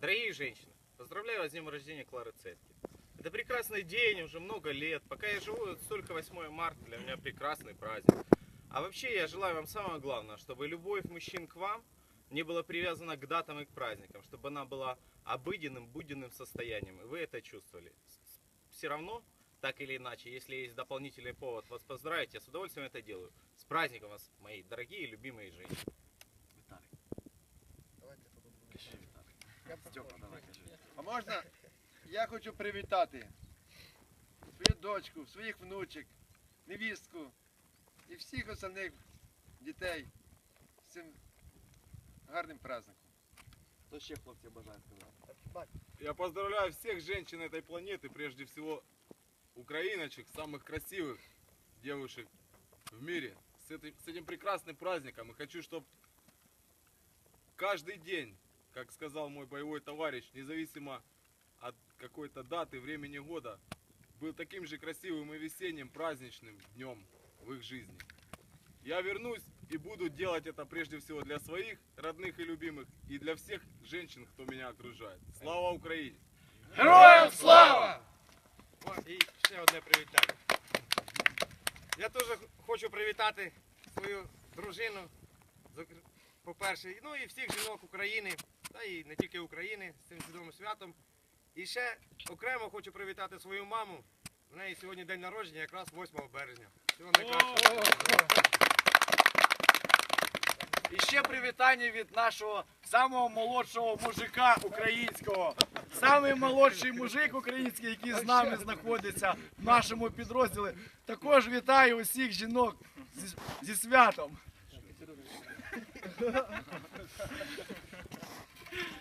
Дорогие женщины, поздравляю вас с днем рождения Клары Цетки. Это прекрасный день, уже много лет. Пока я живу, столько 8 марта для меня прекрасный праздник. А вообще я желаю вам самого главного, чтобы любовь мужчин к вам не была привязана к датам и к праздникам, чтобы она была обыденным, буденным состоянием, и вы это чувствовали. Все равно, так или иначе, если есть дополнительный повод вас поздравить, я с удовольствием это делаю. С праздником вас, мои дорогие и любимые женщины. А можна? Я хочу привітати свою дочку, своїх внучок, невістку і всіх остальних дітей з цим гарним праздником. Хто ще хлопці бажає сказати? Я поздравляю всех женщин этой планеты, прежде всего украиночек, самых красивых девушек в мире, с этим, с этим прекрасным праздником. И хочу, чтобы каждый день, как сказал мой боевой товарищ, независимо от какой-то даты, времени года, был таким же красивым и весенним праздничным днем в их жизни. Я вернусь и буду делать это прежде всего для своих родных и любимых и для всех женщин, кто меня окружает. Слава Украине! Героям слава! О, І ще одне привітання. Я теж хочу привітати свою дружину, зокр- по-перше, ну і всіх жінок України, Та і не тільки України з цим чудовим святом. І ще окремо хочу привітати свою маму. В неї сьогодні день народження, якраз 8 березня. Всього найкращого. І ще привітання від нашого самого молодшого мужика українського. Самий молодший мужик український, який з нами знаходиться в нашому підрозділі. Також вітаю усіх жінок зі, зі святом. Thank you.